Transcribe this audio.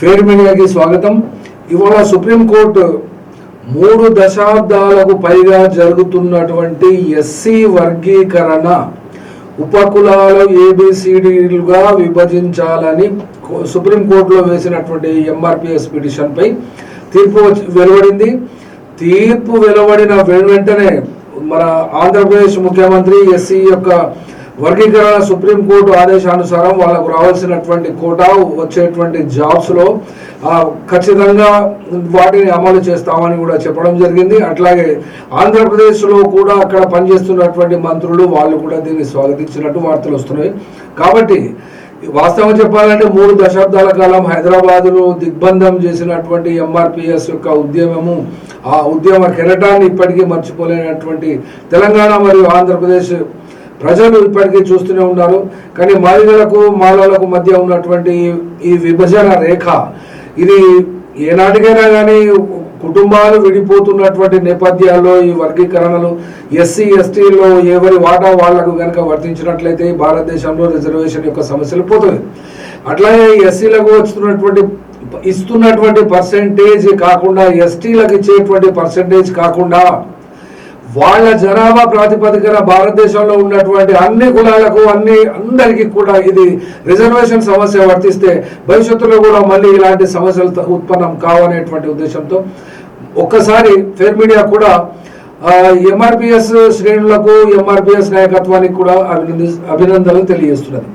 Fair మీడియాకి స్వాగతం. ఇవాళ సుప్రీంకోర్టు మూడు దశాబ్దాలకు పైగా జరుగుతున్నటువంటి ఎస్సీ వర్గీకరణ ఉపకులాలు ఏబిసిడిలుగా విభజించాలని సుప్రీంకోర్టులో వేసినటువంటి ఎంఆర్పిఎస్ పిటిషన్పై తీర్పు వచ్చి- వెలువడింది. తీర్పు వెలువడిన వెను వెంటనే మన ఆంధ్రప్రదేశ్ ముఖ్యమంత్రి ఎస్సీ యొక్క వర్గీకరణ సుప్రీంకోర్టు ఆదేశానుసారం వాళ్ళకు రావాల్సినటువంటి కోటా వచ్చేటువంటి జాబ్స్లో ఖచ్చితంగా వాటిని అమలు చేస్తామని కూడా చెప్పడం జరిగింది. అట్లాగే ఆంధ్రప్రదేశ్లో కూడా అక్కడ పనిచేస్తున్నటువంటి మంత్రులు వాళ్ళు కూడా దీన్ని స్వాగతించినట్టు వార్తలు వస్తున్నాయి. కాబట్టి వాస్తవం చెప్పాలంటే మూడు దశాబ్దాల కాలం హైదరాబాదును దిగ్బంధం చేసినటువంటి ఎంఆర్పిఎస్ యొక్క ఉద్యమము ఆ ఉద్యమ కెరటాన్ని ఇప్పటికీ మర్చిపోలేనటువంటి తెలంగాణ మరియు ఆంధ్రప్రదేశ్ ప్రజలు ఇప్పటికీ చూస్తూనే ఉన్నారు. కానీ మాదిగలకు మాలలకు మధ్య ఉన్నటువంటి ఈ విభజన రేఖ ఇది ఏనాటికైనా కానీ కుటుంబాలు విడిపోతున్నటువంటి నేపథ్యాల్లో ఈ వర్గీకరణలు ఎస్సీ ఎస్టీలో ఎవరి వాటా వాళ్ళకు కనుక వర్తించినట్లయితే భారతదేశంలో రిజర్వేషన్ యొక్క సమస్యలు పోతుంది అట్లాగే ఎస్సీలకు వస్తున్నటువంటి ఇస్తున్నటువంటి పర్సెంటేజ్ కాకుండా ఎస్టీలకు ఇచ్చేటువంటి పర్సెంటేజ్ కాకుండా వాళ్ళ జనాభా ప్రాతిపదికన భారతదేశంలో ఉన్నటువంటి అన్ని కులాలకు అన్ని అందరికీ కూడా ఇది రిజర్వేషన్ సమస్య వర్తిస్తే భవిష్యత్తులో కూడా మళ్ళీ ఇలాంటి సమస్యలు ఉత్పన్నం కావనేటువంటి ఉద్దేశంతో ఒక్కసారి ఫేర్ మీడియా కూడా ఎంఆర్పిఎస్ శ్రేణులకు ఎంఆర్పిఎస్ నాయకత్వానికి కూడా అభినంది అభినందనలు తెలియజేస్తున్నది.